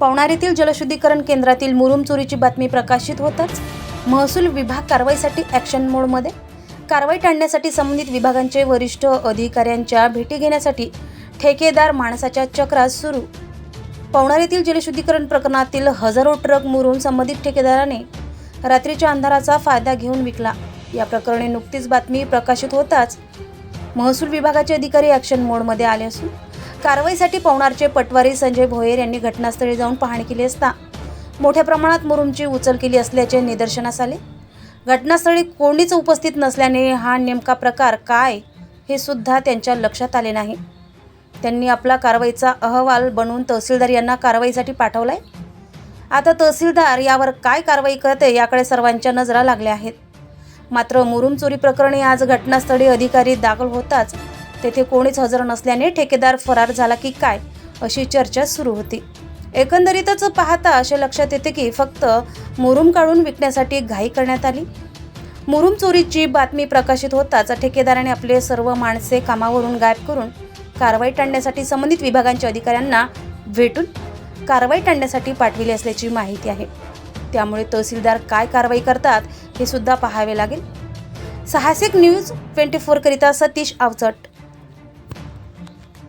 पवणारीतील जलशुद्धीकरण केंद्रातील मुरुम चोरीची बातमी प्रकाशित होताच. महसूल विभाग कारवाईसाठी ॲक्शन मोडमध्ये कारवाई टाळण्यासाठी संबंधित विभागांचे वरिष्ठ अधिकाऱ्यांच्या भेटी घेण्यासाठी ठेकेदार माणसाच्या चक्रात सुरू. पवणारीतील जलशुद्धीकरण प्रकरणातील हजारो ट्रक मुरून संबंधित ठेकेदाराने रात्रीच्या अंधाराचा फायदा घेऊन विकला. या प्रकरणी नुकतीच बातमी प्रकाशित होताच. महसूल विभागाचे अधिकारी ॲक्शन मोडमध्ये आले असून कारवाईसाठी पवनारचे पटवारी संजय भोयर यांनी घटनास्थळी जाऊन पाहणी केली असता मोठ्या प्रमाणात मुरुमची उचल केली असल्याचे निदर्शनास आले. घटनास्थळी कोणीच उपस्थित नसल्याने हा नेमका प्रकार काय हे सुद्धा त्यांच्या लक्षात आले नाही. त्यांनी आपला कारवाईचा अहवाल बनवून तहसीलदार यांना कारवाईसाठी पाठवलाय. आता तहसीलदार यावर काय कारवाई करते याकडे सर्वांच्या नजरा लागल्या आहेत. मात्र मुरुम चोरी प्रकरणी आज घटनास्थळी अधिकारी दाखल होताच तेथे कोणीच हजर नसल्याने ठेकेदार फरार झाला की काय अशी चर्चा सुरू होती. एकंदरीतच पाहता असे लक्षात येते की फक्त मुरुम काढून विकण्यासाठी घाई करण्यात आली. मुरुम चोरीची बातमी प्रकाशित होताच ठेकेदाराने आपले सर्व माणसे कामावरून गायब करून कारवाई टाळण्यासाठी संबंधित विभागांच्या अधिकाऱ्यांना भेटून कारवाई टाळण्यासाठी पाठविली असल्याची माहिती आहे. त्यामुळे तहसीलदार काय कारवाई करतात हे सुद्धा पाहावे लागेल. साहसिक न्यूज ट्वेंटी फोरकरिता सतीश आवचट.